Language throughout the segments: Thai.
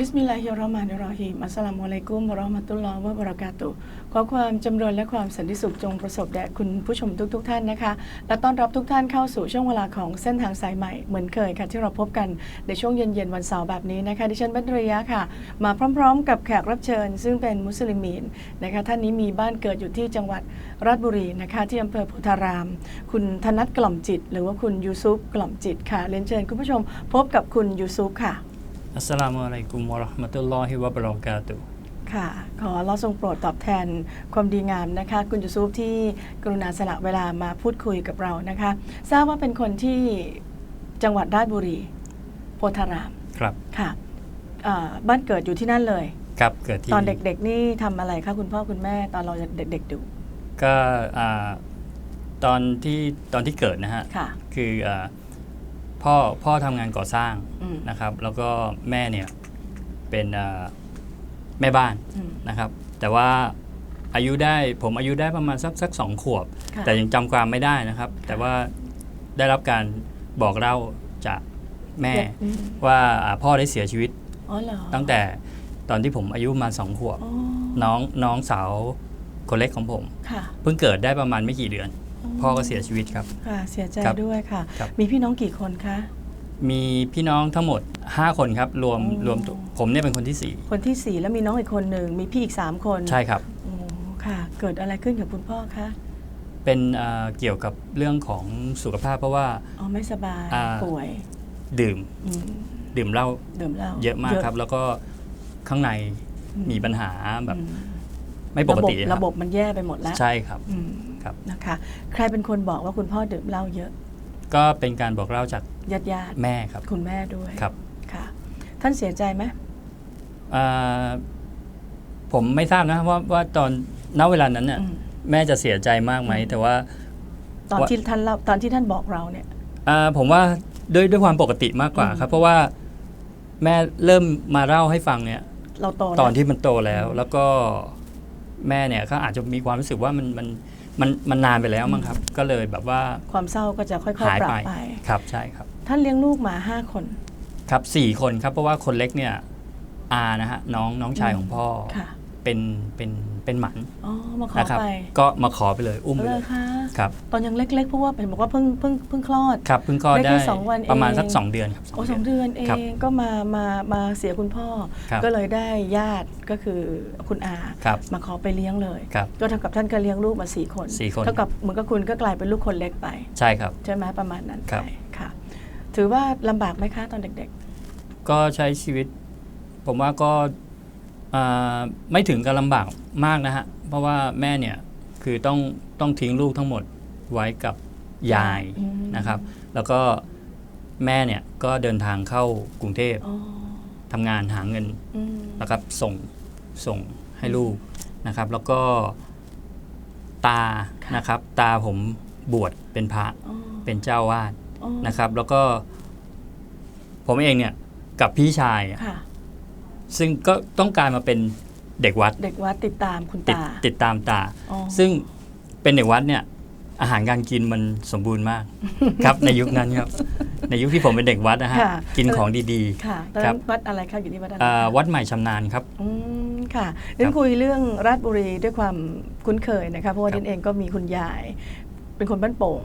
บิสมิลลาฮิรเราะห์มานิรเราะฮีมอัสสลามุอะลัยกุมวะเราะห์มะตุลลอฮ์วะบะเราะกาตุฮ์ขอความจำเริญและความสันติสุขจงประสบแด่คุณผู้ชมทุกๆท่านนะคะ และต้อนรับทุกท่านเข้าสู่ช่วงเวลาของเส้นทางสายใหม่เหมือนเคยค่ะ ที่เราพบกันในช่วงเย็นๆวันเสาร์แบบนี้นะคะ ดิฉันบัตรยะค่ะ มาพร้อมๆ กับแขกรับเชิญ ซึ่งเป็นมุสลิมีนนะคะท่านนี้มีบ้านเกิดอยู่ที่จังหวัดราชบุรีนะคะที่อำเภอโพธาราม คุณธนัทกล่อมจิต หรือว่าคุณยูซุปกล่อมจิตค่ะเรียนเชิญคุณผู้ชมพบกับคุณยูซุปค่ะ อัสสลามุอะลัยกุมวะเราะห์มะตุลลอฮิวะบะเราะกาตุฮ์ ค่ะ ขอเราทรงโปรดตอบแทนความดีงามนะคะ คุณยูซุปที่กรุณาสละเวลามาพูดคุยกับเรานะคะ ทราบว่าเป็นคนที่จังหวัดราชบุรี โพธารามครับ ค่ะอ่าบ้านเกิดอยู่ที่นั่นเลย ครับเกิดที่ตอนเด็กๆนี่ทำอะไรคะคุณพ่อคุณแม่ตอนเราเด็กๆดูก็อ่าตอนที่ตอนที่เกิดนะฮะ ค่ะ คืออ่า พ่อพ่อทำงานก่อสร้างอืม นะครับ แล้วก็แม่เนี่ยเป็นอ่าแม่บ้านอืม นะครับ แต่ว่าอายุได้ผมอายุได้ประมาณสักสักสองขวบ ค่ะ แต่ยังจำความไม่ได้นะครับ แต่ว่าได้รับการบอกเล่าจากแม่อืมว่าอ่าพ่อได้เสียชีวิตอ๋อเหรอตั้งแต่ตอนที่ผมอายุประมาณสองขวบ อ๋อน้องน้องสาวคนเล็กของผม ค่ะ เพิ่งเกิดได้ประมาณไม่กี่เดือน พ่อก็เสียชีวิตครับ ค่ะ เสียใจครับด้วยค่ะ ครับ มีพี่น้องกี่คนคะ มีพี่น้องทั้งหมด 5 คนครับรวมอ๋อรวมตัวผมเนี่ยเป็นคนที่ คนที่สี่แล้วมีน้องอีกคนหนึ่งมีพี่อีกสามคน4 ใช่ครับ โอ้ค่ะ เกิดอะไรขึ้นกับคุณพ่อคะ เป็นเอ่อเกี่ยวกับเรื่องของสุขภาพเพราะว่า อ๋อไม่สบายอ่า ป่วยดื่มอืมดื่มเหล้าดื่มเหล้าเยอะมากครับ แล้วก็ข้างในมีปัญหาแบบอืมไม่ปกติระบบคระบบมันแย่ไปหมดแล้วใช่ครับ อืม ครับ นะคะ ใครเป็นคนบอกว่าคุณพ่อดื่มเหล้าเยอะก็เป็นการบอกเล่าจากญาติญาติแม่ครับ คุณแม่ด้วยครับ ค่ะ ท่านเสียใจไหมอ่าผมไม่ทราบนะว่าว่าตอนณเวลานั้นเนี่ยอืมแม่จะเสียใจมากไหมอืมแต่ว่า ตอนว่า ที่ท่านเล่าตอนที่ท่านบอกเราเนี่ย อ่าผมว่าด้วยด้วยความปกติมากกว่าอืมครับ เพราะว่าแม่เริ่มมาเล่าให้ฟังเนี่ย เราโตตอนแล้วที่มันโตแล้ว แล้วก็แม่เนี่ยก็อาจจะมีความรู้สึกว่ามันมัน มันมันนานไปแล้วมั้งครับ ก็เลยแบบว่าความเศร้าก็จะค่อยหายๆปรับไปไป ครับใช่ครับ ท่านเลี้ยงลูกมาห้าคน ครับสี่คนครับเพราะว่าคนเล็กเนี่ยอานะฮะน้องน้องชายของพ่อ ค่ะ เป็นเป็นเป็นหมันอ๋อมาขอนะครับไปก็มาขอไปเลยอุ้มไปเลเลยยคะครับตอนยังเล็กๆเพราะว่าเห็นบอกว่าเพิ่งเพิ่งเพิ่งคลอด ครับเพิ่งคลอดได้ได้แค่สองวันประมาณเองสักสองเดือนครับ โอ้สองเดือนเอครับงก็มามามาเสียคุณพ่อ ครับก็เลยได้ญาติก็คือคุณอาครับ มาขอไปเลี้ยงเลย ครับ ก็เท่ากับท่านก็เลี้ยงลูกมาสี่คนสี่คน เท่ากับเหมือนกับคุณก็กลายเป็นลูกคนเล็กไป ใช่ครับ ใช่ไหมประมาณนั้นครัไปบค่ะ ถือว่าลำบากไหมคะตอนเด็กก็ใช้ชีวิต ผมว่าก็อ่า ไม่ถึงกับลำบากมากนะฮะ เพราะว่าแม่เนี่ยคือต้องต้องทิ้งลูกทั้งหมดไว้กับยายอืมนะครับ แล้วก็แม่เนี่ยก็เดินทางเข้ากรุงเทพๆอ๋อทำงานหาเงินอืมนะครับส่งส่งให้ลูกนะครับ แล้วก็ตานะครับ ตาผมบวชเป็นพระอ๋อเป็นเจ้าวาดอ๋อนะครับ แล้วก็ผมเองเนี่ยกับพี่ชายอะค่ะ ซึ่งก็ต้องการมาเป็นเด็กวัดเด็กวัดติดตามคุณติดตา ติดตามตา อ๋อ ซึ่งเป็นเด็กวัดเนี่ยอาหารการกินมันสมบูรณ์มาก ครับในยุคนั้นครับ ในยุคที่ผมเป็นเด็กวัดนะฮะค่ะ กินของดีค่ะ ตอนครันั้นบวัดอะไรคะอยู่ที่วัดอะไรๆอ่าคะวัดใหม่ชำนาญครับ อืมค่ะเดินคุยเรื่องราชบุรีด้วยความคุ้นเคยนะคะ เพราะว่าครับ เดินเองก็มีคุณยาย เป็นคนบ้านโป่ง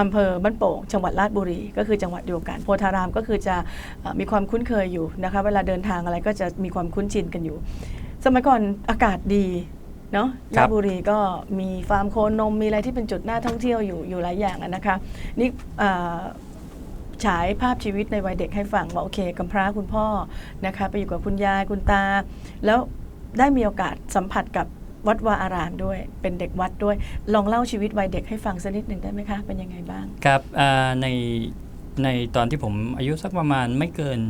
อำเภอบ้านโป่งจังหวัดราชบุรี ก็คือจังหวัดเดียวกัน โพธารามก็คือจะเอ่อมีความคุ้นเคยอยู่นะคะ เวลาเดินทางอะไรก็จะมีความคุ้นชินกันอยู่ สมัยก่อนอากาศดีเนาะครัราชบบุรีก็มีฟาร์มโคนมมีอะไรที่เป็นจุดน่าท่องเที่ยวอยู่อยู่หลายอย่างอะนะคะนี่เอ่อฉายภาพชีวิตในวัยเด็กให้ฟังว่าโอเคกำพร้าคุณพ่อนะคะไปอยู่กับคุณยายคุณตา แล้วได้มีโอกาสสัมผัสกับ วัดวาอารามด้วย เป็นเด็กวัดด้วย ลองเล่าชีวิตวัยเด็กให้ฟังสักนิดหนึ่งได้ไหมคะ เป็นยังไงบ้าง ครับอ่าในในตอนที่ผมอายุสักประมาณไม่เกิน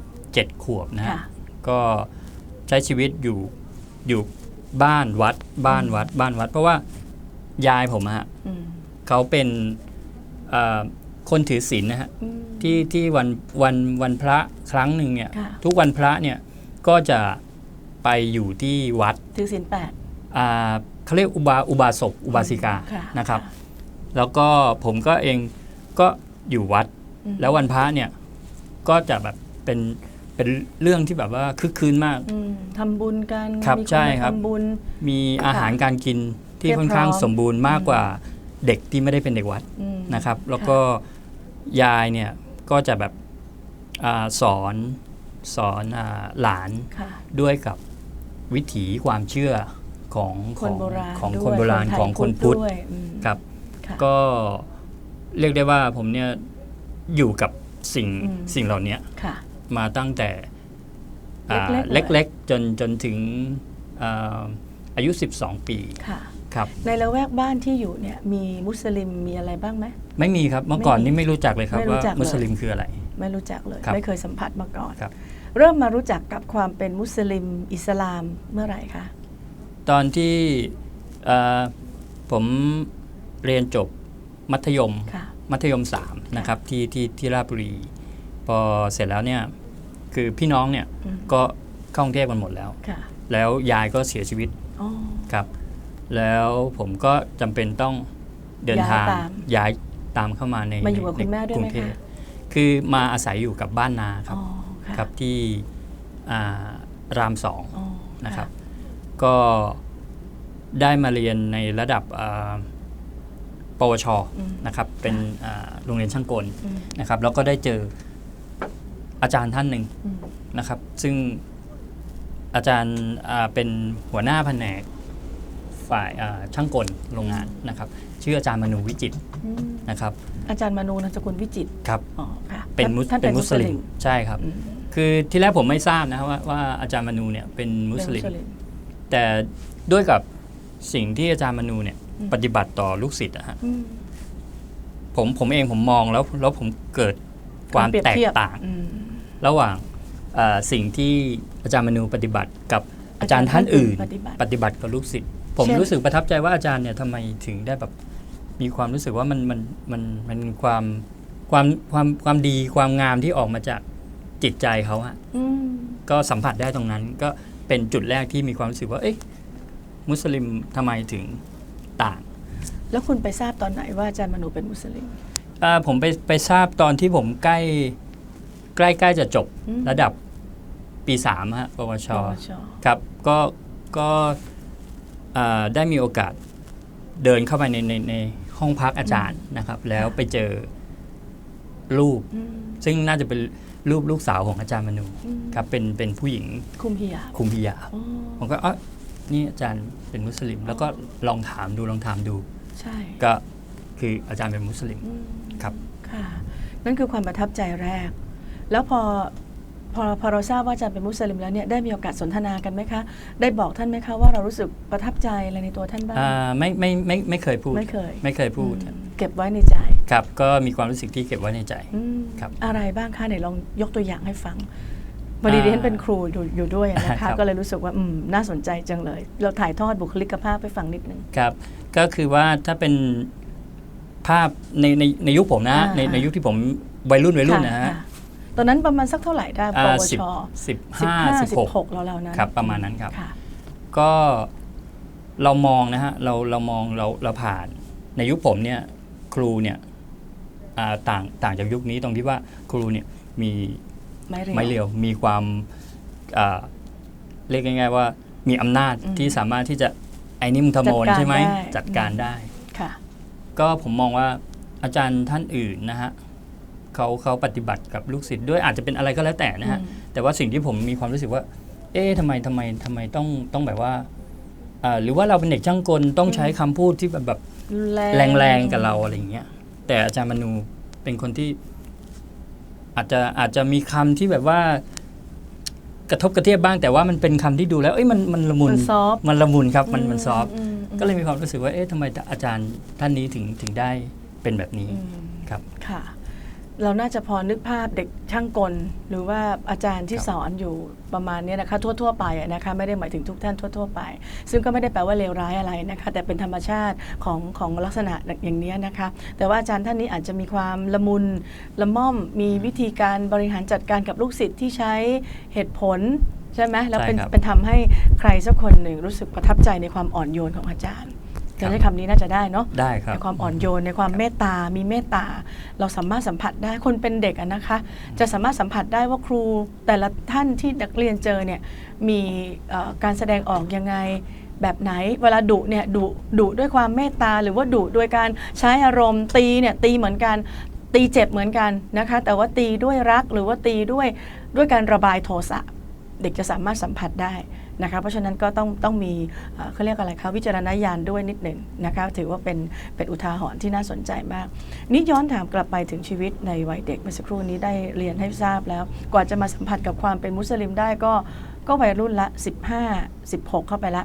7ขวบนะฮะค่ะก็ใช้ชีวิตอยู่อยู่บ้านวัด บ้านวัด บ้านวัด เพราะว่ายายผมอะฮะอืมเขาเป็นอ่าคคนถือศีลนะฮะอืมที่ที่วันวันวันพระครั้งหนึ่งเนี่ยค่ะทุกวันพระเนี่ยก็จะไปอยู่ที่วัดถือศีลแปดอ่า เขาเรียกอุบาอุบาสกอุบาสิกาค่ะนะครับค่ะแล้วก็ผมก็เองก็อยู่วัดอืมแล้ววันพระเนี่ยก็จะแบบเป็นเป็นเรื่องที่แบบว่าคึกคืนมากอืมทำบุญกันครับมีนใช่มาครับทำบุญมีอาหารการกินที่เพียบค่อนข้างพร้อมสมบูรณ์มากกว่าเด็กที่ไม่ได้เป็นเด็กวัดอืมนะครับ แล้วก็ยายเนี่ยก็จะแบบอาสอนสอนอาหลานค่ะด้วยกับวิถีความเชื่อ ของคขอนงโบราณของด้วยคนโบราณไทยของคนพุทธด้วยอืมครับค่ะก็เรียกได้ว่าผมเนี่ยอยู่กับสิ่งอืมสิ่งเหล่านี้ค่ะมาตั้งแต่อ่าเล็กๆเลยเล็กๆจนจนถึงอ่าอายุ 12 ปีค่ะครับในละแวกบ้านที่อยู่เนี่ยมีมุสลิมมีอะไรบ้างไหมไม่มีครับเมื่อก่อนไม่มีนี่ไม่รู้จักเลยครับไม่รู้ว่าจักเลยมุสลิมคืออะไร ไม่รู้จักเลยครับไม่เคยสัมผัสมาก่อนครับเริ่มมารู้จักกับความเป็นมุสลิมอิสลามเมื่อไหร่คะ ตอนที่เอ่อผมเรียนจบมัธยมค่ะมัธยม3นะครับที่ที่ที่ราชบุรี พอเสร็จแล้วเนี่ยคือพี่น้องเนี่ยอืมก็เข้ากรุงเทพกันหมดแล้วค่ะแล้วยายก็เสียชีวิตอ๋อครับ แล้วผมก็จำเป็นต้องเดินทางย้ายตามย้ายตามเข้ามาในมาอยู่กับคุณแม่ด้วยกรุไหมงเทพคะคือมาอาศัยอยู่กับบ้านนาครับอ๋อค่ะครับที่อ่ารามสองอ๋อนะครับ ก็ได้มาเรียนในระดับอ่าปวชอืมนะครับ เป็นอ่าโรงเรียนช่างกลอืมนะครับ แล้วก็ได้เจออาจารย์ท่านหนึ่งอืมนะครับ ซึ่งอาจารย์อ่าเป็นหัวหน้าแผนกฝ่ายอ่าช่างกลโรงงานนะครับ ชื่ออาจารย์มนูวิจิตรอืมนะครับ อาจารย์มนูนามสกุลวิจิตรครับอ๋อค่ะเป็นมุสท่านเป็นมุสลิมใช่ครับอืมคือที่แรกผมไม่ทราบนะครับว่าว่าอาจารย์มนูเนี่ยเป็นมุสลิมเป็น แต่ด้วยกับสิ่งที่อาจารย์มนูเนี่ยอืมปฏิบัติต่อลูกศิษย์อะฮะอืมผมผมเองผมมองแล้วแล้วผมเกิดความเปรียบแตกเทียบต่างอืมระหว่างเอ่อสิ่งที่อาจารย์มนูปฏิบัติกับอาจารย์ท่านอื่น ปฏิบัติปฏิบัติกับลูกศิษย์ผมเช่นรู้สึกประทับใจว่าอาจารย์เนี่ยทำไมถึงได้แบบมีความรู้สึกว่ามันมันมันมันมีความความความความดีความงามที่ออกมาจากจิตใจเขาอะอืมก็สัมผัสได้ตรงนั้นก็ เป็นจุดแรกที่มีความรู้สึกว่า เอ๊ะมุสลิมทำไมถึงต่าง แล้วคุณไปทราบตอนไหนว่าอาจารย์มนูเป็นมุสลิม อ่าผมไปไปทราบตอนที่ผมใกล้ใกล้ใกล้จะจบอืม ระดับปีสามฮะปวช ปวช ครับก็ก็อ่าได้มีโอกาสเดินเข้าไปในในในห้องพักอาจารย์นะครับ แล้วไปเจอรูป อืมซึ่งน่าจะเป็น รูปลูกสาวของอาจารย์มนูอืมครับเป็นเป็นผู้หญิงคุมพิยาบคุมพิยาบอ๋อผมก็เอ๋อนี่อาจารย์เป็นมุสลิม แล้วก็ลองถามดูลองถามดูใช่ก็คืออาจารย์เป็นมุสลิมอืมครับค่ะนั่นคือความประทับใจแรก แล้วพอพอพอเราทราบว่าอาจารย์เป็นมุสลิมแล้วเนี่ยได้มีโอกาสสนทนากันไหมคะ ได้บอกท่านไหมคะว่าเรารู้สึกประทับใจอะไรในตัวท่านบ้างอ่าไม่ไม่ไม่ไม่เคยพูดไม่เคย ไม่เคยพูดอืมเก็บไว้ในใจครับก็มีความรู้สึกที่เก็บไว้ในใจอืมครับ อะไรบ้างคะไหนลองยกตัวอย่างให้ฟังพอดีอ่าดิฉันเป็นครูอยู่อยู่ด้วยนะครัคะบ ก็เลยรู้สึกว่าอืมน่าสนใจจังเลย เราถ่ายทอดบุคลิกภาพไปฟังนิดนึง ครับ ก็คือว่าถ้าเป็นภาพในในในยุคผมนะอ่าในในยุคที่ผมวัยรุ่นวัยรุ่นนะฮะค่ตอนนั้นประมาณสักเท่าไหร่ได้ปอ่าวสิบชสิบสิบห้าห้าสิบสิหบกหกเราเรานั้นครับประมาณนั้นครับค่ะก็เรามองนะฮะเราเรามองเราเราผ่านในยุคผมเนี่ย ครูเนี่ยอ่าต่างต่างจากยุคนี้ตรงที่ว่าครูเนี่ยมีไม่เร็วไม่เร็วมีความอ่าเรียกง่ายๆว่ามีอำนาจอืมที่สามารถที่จะไอ้นี่มึงทำโมนจัดการใช่ไหมได้จัดการได้ค่ะก็ผมมองว่าอาจารย์ท่านอื่นนะฮะเขาเขาปฏิบัติกับลูกศิษย์ด้วยอาจจะเป็นอะไรก็แล้วแต่นะฮะอืมแต่ว่าสิ่งที่ผมมีความรู้สึกว่า เอ๊ะทำไมทำไมทำไมต้องต้องแบบว่าอ่า หรือว่าเราเป็นเด็กช่างกลต้องใช้คำพูดที่แบบแบบแรงแรงๆกับเราอะไรอย่างเงี้ย แต่อาจารย์มนูเป็นคนที่ อาจจะอาจจะมีคำที่แบบว่ากระทบกระเทียบบ้าง แต่ว่ามันเป็นคำที่ดูแล้ว เอ้ยมันมันละมุนมันซอฟต์มันละมุนครับ มันมันซอฟต์มมก็เลยมีความรู้สึกว่าเอ๊ะทำไมอาจารย์ท่านนี้ถึงถึงได้เป็นแบบนี้อืมครับค่ะ เราน่าจะพอนึกภาพเด็กช่างกล หรือว่าอาจารย์ที่ครับสอนอยู่ประมาณเนี้ยนะคะทั่ว ๆ ไปอะนะคะไม่ได้หมายถึงทุกท่านทั่ว ๆ ไป ซึ่งก็ไม่ได้แปลว่าเลวร้ายอะไรนะคะแต่เป็นธรรมชาติของของลักษณะอย่างเนี้ยนะคะแต่ว่าอาจารย์ท่านนี้อาจจะมีความละมุนละม่อมมีวิธีการบริหารจัดการกับลูกศิษย์ที่ใช้เหตุผลใช่ไหมแล้วเป็นใช่ครับเป็นทำให้ใครสักคนหนึ่งรู้สึกประทับใจในความอ่อนโยนของอาจารย์ครั จะบใช้คำนี้น่าจะได้เนาะได้ครับในความอ่อนโยนในความเมตตา มีเมตตา เราสามารถสัมผัสได้คนเป็นเด็กอะนะคะ จะสามารถสัมผัสได้ว่าครูแต่ละท่านที่นักเรียนเจอเนี่ยมีเอ่อการแสดงออกยังไงแบบไหนเวลาดุเนี่ยดุดุด้วยความเมตตา หรือว่าดุโดยการใช้อารมณ์ตีเนี่ยตีเหมือนกันตีเจ็บเหมือนกันนะคะ แต่ว่าตีด้วยรักหรือว่าตีด้วยด้วยการระบายโทสะเด็กจะสามารถสัมผัสได้ นะคะเพราะฉะนั้นก็ต้องต้องมีเอ่อเขาเรียกอะไรคะวิจารณญาณด้วยนิดหนึ่งนะคะถือว่าเป็นเป็นอุทาหรณ์ที่น่าสนใจมาก นี่ย้อนถามกลับไปถึงชีวิตในวัยเด็กเมื่อสักครู่นี้ได้เรียนให้ทราบแล้ว กว่าจะมาสัมผัสกับความเป็นมุสลิมได้ก็ก็วัยรุ่นละ 15 16 เข้าไปละ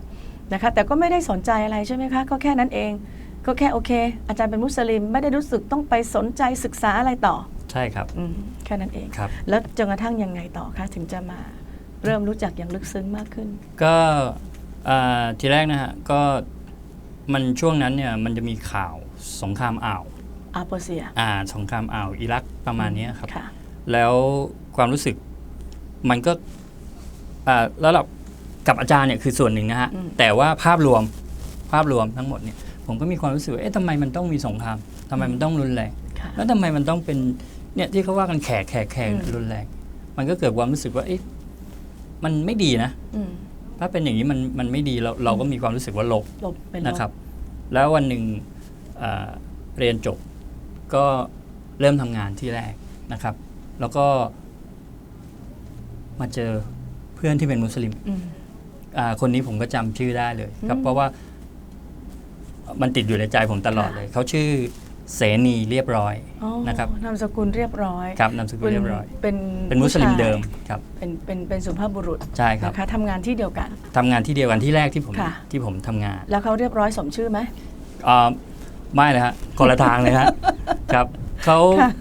นะคะแต่ก็ไม่ได้สนใจอะไรใช่ไหมคะ ก็แค่นั้นเอง ก็แค่โอเค อาจารย์เป็นมุสลิมไม่ได้รู้สึกต้องไปสนใจศึกษาอะไรต่อ ใช่ครับอืมแค่นั้นเองครับแล้วจนกระทั่งยังไงต่อคะถึงจะมา เริ่มรู้จักอย่างลึกซึ้งมากขึ้น ก็อ่าทีแรกนะฮะก็มันช่วงนั้นเนี่ยมันจะมีข่าวสงครามอ่าวอาโปเซียอ่าสงครามอ่าวอิรักประมาณเนี้ยครับ ค่ะ แล้วความรู้สึกมันก็อ่าแล้วเรากับอาจารย์เนี่ยคือส่วนหนึ่งนะฮะ อืม แต่ว่าภาพรวมภาพรวมทั้งหมดเนี่ยผมก็มีความรู้สึกว่าเอ๊ะทำไมมันต้องมีสงครามทำไมมันต้องรุนแรง ค่ะ แล้วทำไมมันต้องเป็นเนี่ยที่เขาว่ากันแขกแขกแขกอืม รุนแรง มันก็เกิดความรู้สึกว่าเอ๊ะ มันไม่ดีนะอืมถ้าเป็นอย่างนี้มันมันไม่ดีเราเราก็มีความรู้สึกว่าลบลบเป็นลบนะครับ แล้ววันหนึ่งอ่าเรียนจบก็เริ่มทำงานที่แรกนะครับ แล้วก็มาเจอเพื่อนที่เป็นมุสลิมอืมอ่าคนนี้ผมก็จำชื่อได้เลย ครับอืมเพราะว่ามันติดอยู่ในใจผมตลอดค่ะเลย เขาชื่อ เสนีเรียบร้อยอ๋อนะครับนามสกุลเรียบร้อยครับนามสกุลเรียบร้อย เป็นเป็นมุสลิมผู้ชายเดิมครับเป็นเป็นเป็นสุภาพบุรุษใช่ครับนะคะทำงานที่เดียวกันทำงานที่เดียวกันที่แรกที่ผมค่ะที่ผมทำงาน แล้วเขาเรียบร้อยสมชื่อไหมอ่าไม่เลยฮะคนละทางเลยฮะครับเขาค่ะ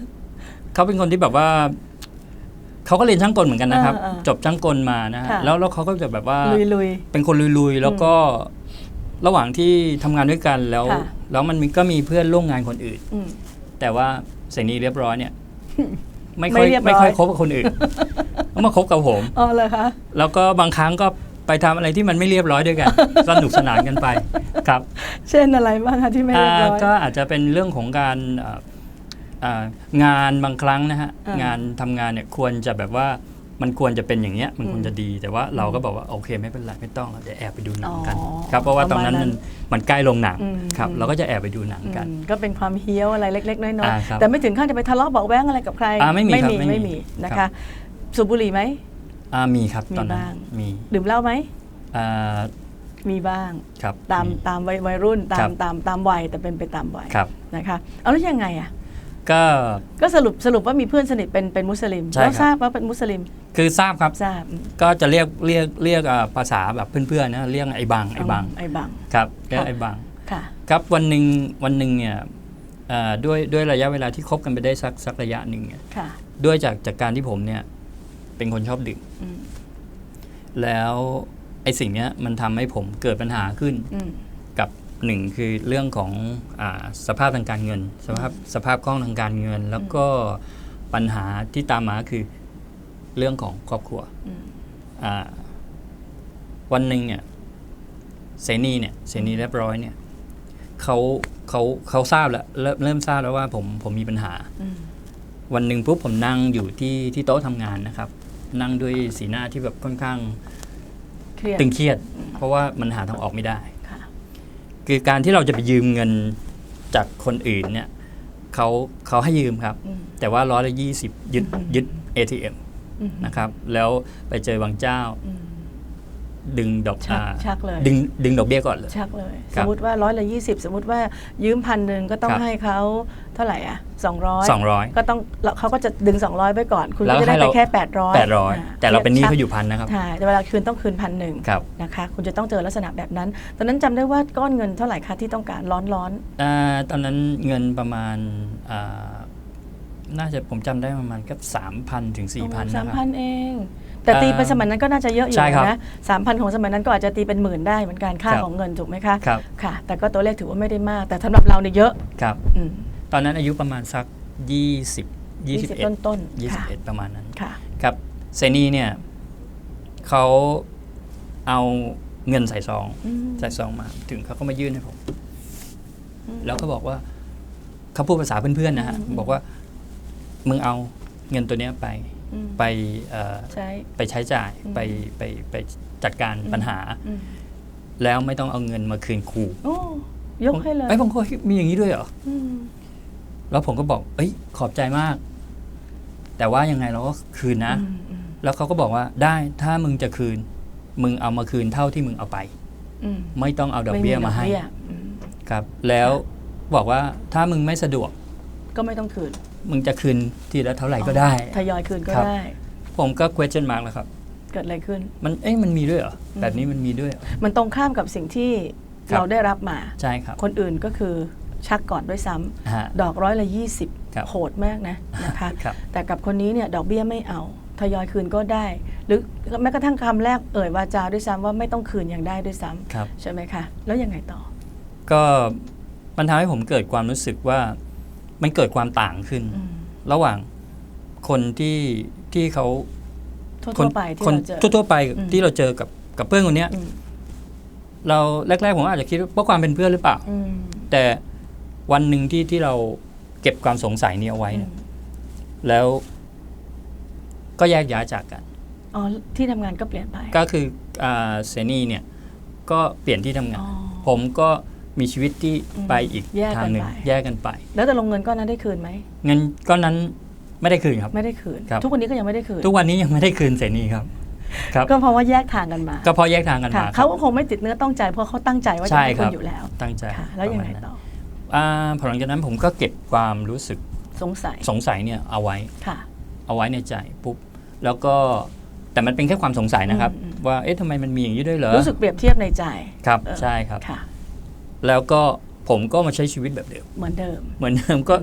เขาเป็นคนที่แบบว่าเขาก็เรียนช่างกลเหมือนกันนะครับเออเออจบช่างกลมานะฮะค่ะแล้วแล้วเขาก็จะแบบว่าลุยลุยเป็นคนลุยๆ แล้วก็ ระหว่างที่ทำงานด้วยกันแล้ว ค่ะ แล้วมันมีก็มีเพื่อนร่วมงานคนอื่น อืม แต่ว่าเสนีเรียบร้อยเนี่ย ไม่ไม่ค่อยเรียบร้อย ไม่ค่อยคบกับคนอื่นต้องมาคบกับผม อ๋อเลยคะแล้วก็บางครั้งก็ไปทำอะไรที่มันไม่เรียบร้อยด้วยกัน สนุกสนานกันไปครับเช่นอะไรบ้างคะที่ไม่เรียบร้อย อ่าก็อาจจะเป็นเรื่องของการอ่าอ่างานบางครั้งนะฮะอ่าง งานทำงานเนี่ยควรจะแบบว่า มันควรจะเป็นอย่างเงี้ยมันควรจะดีแต่ว่าเราก็บอกว่าโอเคไม่เป็นไรไม่ต้องเราจะแอบไปดูหนังกันอ๋อครับเพราะว่าตรงนั้นประมาณนั้มันนมันใกล้โรงหนังอืม ครับอืมเราก็จะแอบไปดูหนังกัน อืมก็เป็นความเฮี้ยวอะไรเล็ก ๆ น้อยอ่าครับๆแต่ไม่ถึงขั้นจะไปทะเลาะเบาะแว้งอะไรกับใครอ่าไม่มีครับไม่ไม่มีมีไม่มีนะครัคะบ สูบบุหรี่ไหม อ่ามีครับมีตอนนั้นบ้าง มีดื่มเหล้าไหมอ่ามีบ้าง ครับตามมีตามวัยวัยรุ่นตาครัมบตามตามวัยแต่เป็นไปตามวัยครับ นะคะเอาแล้วยังไงอะ ก็ ก็สรุปสรุปว่ามีเพื่อนสนิทเป็นเป็นมุสลิม ใช่แล้วครับทราบว่าเป็นมุสลิมคือทราบครับ ทราบก็จะเรียกเรียกเรียกอ่าภาษาแบบเพื่อนๆนะเรียกไอ้บังไอ้บังไอ้บังครับเรียกค่ะไอ้บัง ค่ะ ครับวันหนึ่งวันหนึ่งเนี่ยเอ่อด้วยด้วยระยะเวลาที่คบกันไปได้สักสักระยะหนึ่งเนี่ยค่ะด้วยจากจากการที่ผมเนี่ยเป็นคนชอบดื่มอืมแล้วไอ้สิ่งเนี้ยมันทำให้ผมเกิดปัญหาขึ้น อืมกับ หนึ่งคือเรื่องของอาสภาพทางการเงิน สภาพสภาพคล่องทางการเงิน แล้วก็ปัญหาที่ตามมาคือเรื่องของครอบครัวอืมอ่าวันหนึ่งเนี่ยเสนีเนี่ยเสนีเรียบร้อยเนี่ยเขาเขาเขาทราบแล้วเริ่มเริ่มทราบแล้วว่าผมผมมีปัญหาอืมวันหนึ่งปุ๊บผมนั่งอยู่ที่ที่โต๊ะทำงานนะครับ นั่งด้วยสีหน้าที่แบบค่อนข้างเครียดตึงเครียด เพราะว่ามันหาทางออกไม่ได้ ค่ะคือการที่เราจะไปยืมเงินจากคนอื่นเนี่ยเขาเขาให้ยืมครับอืมแต่ว่าร้อยละยี่สิบยึดอืมยึด ATM อืมนะครับ แล้วไปเจอบางเจ้าอืม ดึงดอกชักอ่าชักเลย ดึงดึงดอกเบี้ยก่อนเลย ชักเลย คสรับมมติว่าร้อยละยี่สิบสมมติว่ายืมพันหนึ่งก็ต้องครับ ให้เขาเท่าไหร่อะสองร้อยสองร้อยก็ต้องแล้วเขาก็จะดึง 200ไปก่อน คุณแล้ก็วจะได้ให้ไปเราแค่ 800แปดร้อยาแต่เราเป็นหนี้ชักเขาอยู่พันนะครับ ใช่แต่เวลาคืนต้องคืนพันหนึ่งครับนะคะ คุณจะต้องเจอลักษณะแบบนั้น ตอนนั้นจำได้ว่าก้อนเงินเท่าไหร่คะที่ต้องการร้อนร้อนอ่าตอนนั้นเงินประมาณอ่าน่าจะผมจำได้ประมาณก็สามพันถึงสี่พันสานะมคพัรับ นเอง แต่ตีเป็นเอ่อสมัยนั้นก็น่าจะเยอะอยู่ใช่ครับนะสามพันของสมัยนั้นก็อาจจะตีเป็นหมื่นได้เหมือนกันค่าครับของเงินถูกไหมคะครับ ค่ะ แต่ก็ตัวเลขถือว่าไม่ได้มาก แต่สำหรับเราเนี่ยเยอะครับ อืมตอนนั้นอายุประมาณสักยี่สิบยี่สิบเอ็ดต้นต้นๆยี่สิบค่ะเอ็ดประมาณนั้น ค่ะ ครับเซนีเนี่ยเขาเอาเงินใส่ซอง อืม ใส่ซองมา ถึงเขาก็มายื่นให้ผมอืมแล้วก็บอกว่าเขาพูดภาษาเพื่อนๆนะฮะอืมบอกว่า มึงเอาเงินตัวเนี้ยไปอืม ไปเอ่อใช้ไปใช้จ่ายอืมไปไปไปจัดการอืมปัญหาอืมแล้วไม่ต้องเอาเงินมาคืนครูโอ้ยกให้เลยไอ้ยผมก็มีอย่างนี้ด้วยเหรออืมแล้วผมก็บอก เอ้ย ขอบใจมาก แต่ว่ายังไงเราก็คืนนะอืมอืมแล้วเขาก็บอกว่าได้ถ้ามึงจะคืน มึงเอามาคืนเท่าที่มึงเอาไปอืมไม่ต้องเอาดอกเบี้ยมาให้ดอกเบี้ยอืมครับ แล้วบอกว่าถ้ามึงไม่สะดวก ก็ไม่ต้องคืน มึงจะคืนทีละเท่าไหร่ก็ได้ทยอยคืนก็ครับ ได้ ผมก็ question mark แล้วครับ เกิดอะไรขึ้น มันเอ้ยมันมีด้วยเหรออืมแบบนี้มันมีด้วยเหรอ มันตรงข้ามกับสิ่งที่ครับ เราได้รับมา ใช่ครับคนอื่นก็คือชักก่อนด้วยซ้ำฮะ ดอกร้อยละยี่สิบครับ โหดมากนะนะคะ ครับ แต่กับคนนี้เนี่ยดอกเบี้ยไม่เอา ทยอยคืนก็ได้ หรือแม้กระทั่งคำแรกเอ่ยวาจาด้วยซ้ำว่าไม่ต้องคืนยังได้ด้วยซ้ำครับ ใช่ไหมคะ แล้วยังไงต่อ ก็มันทำให้ผมเกิดความรู้สึกว่า มันเกิดความต่างขึ้นอืมระหว่างคนที่ที่เขาทั่คนวๆไปที่คนเราเจอทั่วๆไปอืมที่เราเจอกับกับเพื่อนคนเนี้ยอืมเราแรก ๆ ผมอาจจะคิดว่าเพราะความเป็นเพื่อนหรือเปล่าอืมแต่วันหนึ่งที่ที่เราเก็บความสงสัยนี้เอาไว้เนี่ยแล้วก็แยกย้ายจากกันอ๋อที่ทำงานก็เปลี่ยนไป ก็คืออ่าเซนี่เนี่ย ก็เปลี่ยนที่ทำงาอ๋นอผมก็ มีชีวิตที่อืมไปอีกแยกกันทางหนึ่งไป แยกกันไป แล้วแต่ลงเงินก้อนนั้นได้คืนไหมเงินก้อนนั้นไม่ได้คืนครับ ไม่ได้คืน ครับ ทุกวันนี้ก็ยังไม่ได้คืนทุกวันนี้ยังไม่ได้คืนเซนี่ครับ ครับ ก็เพราะว่าแยกทางกันมาก็เพราะแยกทางกันค่ะมาคเขารับก็คงไม่ติดเนื้อต้องใจเพราะเขาตั้งใจว่าใช่จะให้ครัคุบณอยู่แล้วตั้งใจค่ะ แล้วยังไงประมาณนั้นต่ออ่าพอหลังจากนั้นผมก็เก็บความรู้สึกสงสัยสงสัยเนี่ยเอาไว้ ค่ะ เอาไว้ในใจปุ๊บแล้วก็แต่มันเป็นแค่ความสงสัยนะครับอืมอืมว่าเอ๊ะทำไมมันมีอย่างนี้ด้วยเหรอรู้สึกเปรียบเทียบในใจ ครับเออ ใช่ครับ ค่ะ แล้วก็ผมก็มาใช้ชีวิตแบบเดิม เหมือนเดิม เหมือนเดิมก็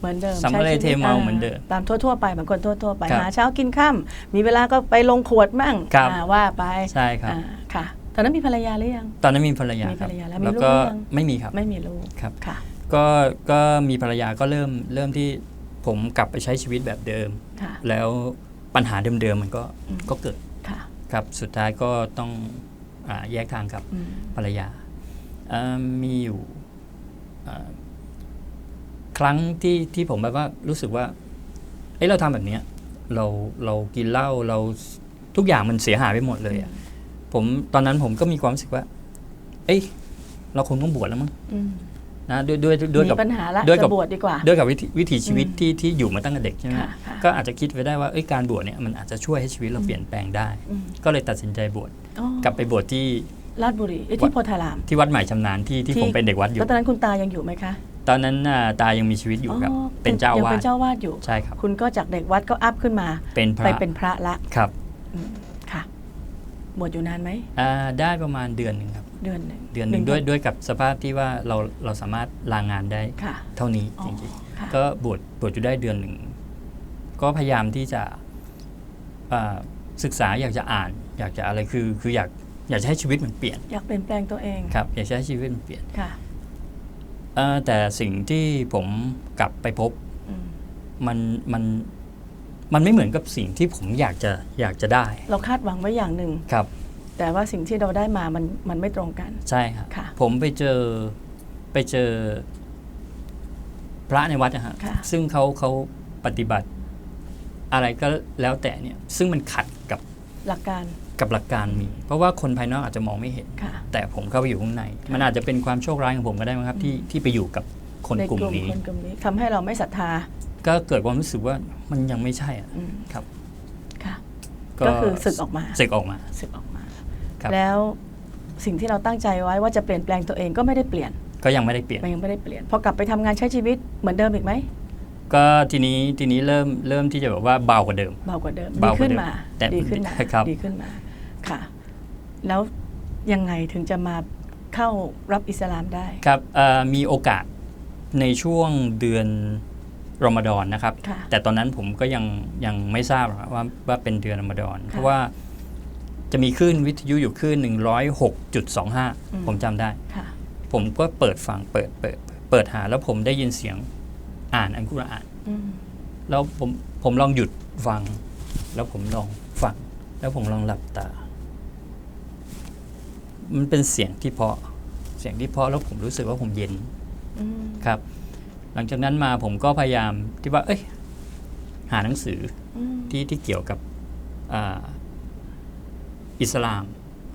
เหมือนเดิมสัมภาระใช้ชีวิตเทเมาเหมือนเดิมตามทั่วๆไปเหมือนคนทั่วๆไปครับหาเช้ากินข้ามมีเวลาก็ไปลงขวดมั่งครับอ่าว่าไปใช่ครับอ่าค่ะตอนนั้นมีภรรยาหรือยัง ตอนนั้นมีภรรยามีครัภบรรยาแล้วมีแล้วลูกก็หรือยังไม่มีครับไม่มีลูกครับค่ะก็ก็มีภรรยาก็เริ่มเริ่มที่ผมกลับไปใช้ชีวิตแบบเดิมค่ะแล้วปัญหาเดิมๆมันก็อืมก็เกิดค่ะครับสุดท้ายก็ต้องอาแยกทางกับอืมภรรยาเอิ่ มมีอยู่อ่าครั้งที่ที่ผมแบบว่ารู้สึกว่าเอ้เราทำแบบเนี้ยเราเรากินเหล้าเราทุกอย่างมันเสียหายไปหมดเลยอะผมตอนนั้นผมก็มีความรู้สึกว่า เอ้ยเราคงต้องบวชแล้วมั้งอืมนะด้วยด้วยด้วยมีกับปัญหาละด้วยกับจะบวชดีกว่า ด้วยกับวิถีวิถีชีวิตอืมที่ที่อยู่มาตั้งแต่เด็กใช่ไหมค่ะค่ะก็อาจจะคิดไปได้ว่าเอ้ยการบวชเนี่ยมันอาจจะช่วยให้ชีวิตเราอืมเปลี่ยนแปลงได้อืมก็เลยตัดสินใจบวชอ๋อกลับไปบวชที่ ราชบุรีเอ้ยที่โพธารามที่วัดใหม่ชำนาญที่ที่ที่ผมเป็นเด็กวัดอยู่ แล้วตอนนั้นคุณตายังอยู่ไหมคะตอนนั้นน่ะตายังมีชีวิตอยู่ครับอ๋อเป็นเจ้ายังวาเป็ดนเจ้าวาดอยู่ ใช่ครับ คุณก็จากเด็กวัดก็อัพขึ้นมา เป็นพไประเป็นพระละครับอืมค่ะบวชอยู่นานไหม อ่าได้ประมาณเดือนหนึ่งครับ เดือนหนึ่งเดือนหนึ่งด้วยด้วยกับสภาพที่ว่าเราเราสามารถลางานได้ ค่ะ เท่านี้อ๋อจริงค่ะ ๆ ก็บวชบวชอยู่ได้เดือนหนึ่ง ก็พยายามที่จะอ่าศึกษาอยากจะอ่าน อยากจะอะไรคือคืออยาก อยากจะให้ชีวิตมันเปลี่ยน อยากเปลี่ยนแปลงตัวเองครับ อยากจะให้ชีวิตมันเปลี่ยนค่ะเอ่อแต่สิ่งที่ผมกลับไปพบอืมมันมันมันไม่เหมือนกับสิ่งที่ผมอยากจะอยากจะได้เราคาดหวังไว้อย่างหนึ่ง ครับ แต่ว่าสิ่งที่เราได้มามันมันไม่ตรงกัน ใช่ครับค่ะผมไปเจอไปเจอพระในวัดนะฮะค่ะ ซึ่งเขาเขาปฏิบัติอะไรก็แล้วแต่เนี่ย ซึ่งมันขัดกับหลักการ กับหลักการมี เพราะว่าคนภายนอกอาจจะมองไม่เห็นค่ะแต่ผมเข้าไปอยู่ข้างใน มันอาจจะเป็นความโชคร้ายของผมก็ได้มั้งครับที่ที่ไปอยู่กับคนในกลุ่มกลุ่มนี้คนกลุ่มนี้ทำให้เราไม่ศรัทธา ก็เกิดความรู้สึกว่ามันยังไม่ใช่อะอืมครับค่ะก็คือศึกออกมาศึกออกมาศึกออกมาครับแล้วสิ่งที่เราตั้งใจไว้ว่าจะเปลี่ยนแปลงตัวเองก็ไม่ได้เปลี่ยน ก็ยังไม่ได้เปลี่ยนมันยังไม่ได้เปลี่ยนพอกลับไปทำงานใช้ชีวิตเหมือนเดิมอีกไหมก็ทีนี้ทีนี้เริ่มเริ่มที่จะแบบว่าเบากว่าเดิม เบากว่าเดิมเบาดีกว่าขึ้นเดิมมาแต่ดีขึ้นมาครับดีขึ้นมาค่ะ แล้วยังไงถึงจะมาเข้ารับอิสลามได้ ครับเอ่อมีโอกาสในช่วงเดือนรอมฎอนนะครับค่ะแต่ตอนนั้นผมก็ยังยังไม่ทราบหรอกว่าว่าเป็นเดือนรอมฎอนเพราะว่าจะมีคลื่นวิทยุอยู่คลื่นหนึ่งร้อยหกจุดสองห้าอืมผมจำได้ค่ะผมก็เปิดฟังเปิดเปิด เปิดหาแล้วผมได้ยินเสียงอ่านอันกุรอานอืมแล้วผมผมลองหยุดฟัง แล้วผมลองฟัง แล้วผมลองหลับตา มันเป็นเสียงที่เพราะเสียงที่เพราะแล้วผมรู้สึกว่าผมเย็นอืมครับ หลังจากนั้นมาผมก็พยายามที่ว่า เอ้ย หาหนังสืออืมที่ที่เกี่ยวกับอาอิสลาม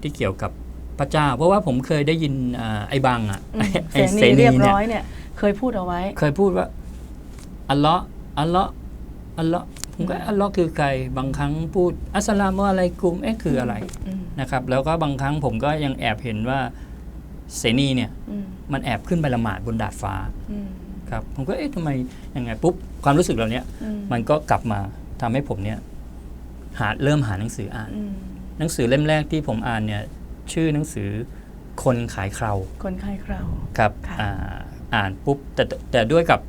ที่เกี่ยวกับพระเจ้า เพราะว่าผมเคยได้ยินอ่าไอ้บังอะอืมไอ้เสียงนี้เรียบนี่ร้อยเนี่ย เคยพูดเอาไว้ เคยพูดว่าอัลเลาะห์อัลเลาะห์อัลเลาะห์ ผมก็อัลเลาะห์คือใครบางครั้งพูดอัสสลามุอะลัยกุมเอ๊ะคืออะไรอืมนะครับ แล้วก็บางครั้งผมก็ยังแอบเห็นว่าเสนีเนี่ยอืมมันแอบขึ้นไปละหมาดบนดาดฟ้าอืมครับผมก็เอ๊ะทำไมยังไงปุ๊บความรู้สึกเหล่านี้อืมมันก็กลับมาทำให้ผมเนี่ยหาเริ่มหาหนังสืออ่านอืมหนังสือเล่มแรกที่ผมอ่านเนี่ยชื่อหนังสือคนขายเคราคนไข้คราวครับค่ะอ่าอ่านปุ๊บแต่แต่แต่ด้วยกับ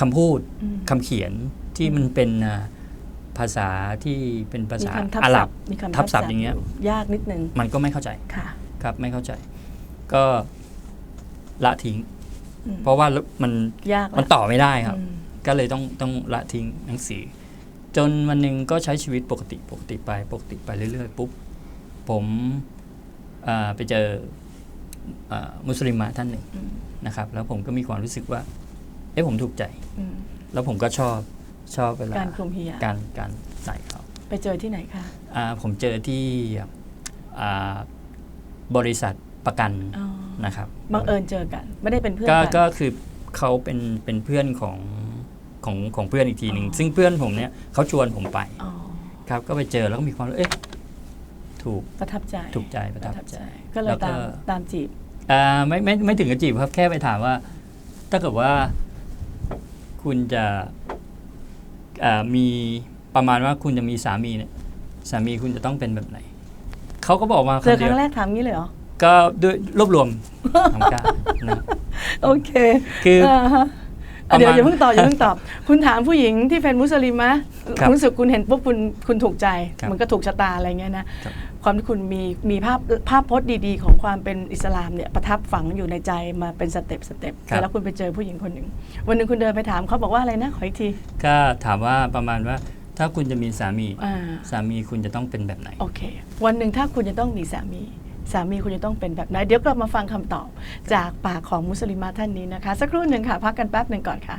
คำพูดอืมคำเขียน ที่มันเป็นอ่าภาษาที่เป็นภามีษาคำทับอาหศัรัพบท์มีคำทับศัพท์อย่างเงี้ยยากนิดนึงมันก็ไม่เข้าใจค่ะครับไม่เข้าใจ ก็ละทิ้งอืมเพราะว่ามันยากมันละต่อไม่ได้ครับอืมก็เลยต้องต้องละทิ้งหนังสือ จนวันหนึ่งก็ใช้ชีวิตปกติปกติไปปกติไปเรื่อยๆปุ๊บผมอ่าไปเจออ่ามุสลิมะท่านหนึ่งอืมนะครับ แล้วผมก็มีความรู้สึกว่า เอ๊ะผมถูกใจอืมแล้วผมก็ชอบ ชอบเวลาการคลุมฮิญาบการการใส่เขาไปเจอที่ไหนคะอ่าผมเจอที่อ่าบริษัทประกันอ๋อนะครับบังเอิญเจอกัน ไม่ได้เป็นเพื่อนก็กันก็คือเขาเป็นเป็นเพื่อนของของของเพื่อนอีกทีหนึ่งอ๋อซึ่งเพื่อนผมเนี่ยเขาชวนผมไปอ๋อครับก็ไปเจอแล้วก็มีความรู้เอ๊ะถูกประทับใจถูกใจประทับใจ ก็เลยแล้วก็ตามตามจีบอ่าไม่ไม่ไม่ถึงกับจีบครับแค่ไปถามว่า ถ้าเกิดว่าคุณจะอ่า มีประมาณว่าคุณจะมีสามีเนี่ยสามีคุณจะต้องเป็นแบบไหน เขาก็บอกมาเจอคำคเดียรั้วงแรกถามงี้เลยเหรอ ก็ด้วยรวบรวมของการนะโอเค คืออ่าฮะประมาณเดี๋ยวอย่าเพิ่งตอบอย่าเพิ่งตอบ คุณถามผู้หญิงที่เป็นมุสลิมมะครับคุณรู้สึกคุณเห็นปุ๊บคุณคุณถูกใจครับมันก็ถูกชะตาอะไรเงี้ยนะ ครับความที่คุณมีมีภาพภาพพจน์ดีๆ ของความเป็นอิสลามเนี่ยประทับฝังอยู่ในใจมาเป็นสเต็ปสเต็ปครับ แล้วคุณไปเจอผู้หญิงคนหนึ่งวันหนึ่งคุณเดินไปถามเขาบอกว่าอะไรนะขออีกทีก็ถามว่าประมาณว่าถ้าคุณจะมีสามี อ่าสามีคุณจะต้องเป็นแบบไหน โอเค วันหนึ่งถ้าคุณจะต้องมีสามีสามีคุณจะต้องเป็นแบบไหนเดี๋ยวกลับมาฟังคำตอบ จากปากของมุสลิมะท่านนี้นะคะ สักครู่หนึ่งค่ะ พักกันแป๊บหนึ่งก่อนค่ะ